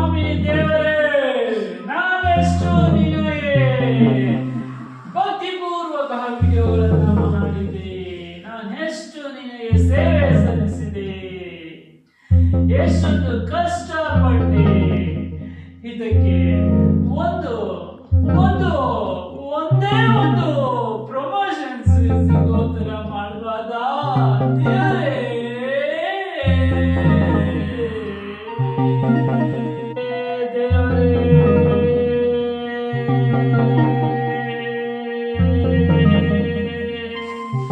ಸ್ವಾಮಿ ದೇವರೇ ನಾನೆಷ್ಟು ನಿನಗೆ ಭಕ್ತಿಪೂರ್ವಕ ವಿಡಿಯೋಗಳನ್ನು ಮಾಡಿದೆ ನಾನೆಷ್ಟು ನಿನಗೆ ಸೇವೆ ಸಲ್ಲಿಸಿದೆ. ಎಷ್ಟೊಂದು ಕಷ್ಟಪಟ್ಟೆ. ಇದಕ್ಕೆ ಒಂದು ಒಂದು, ಒಂದೇ ಒಂದು ಪ್ರಮೋಷನ್ಸ್ ಸಿಗೋ ಮಾಡ್ಬಾದ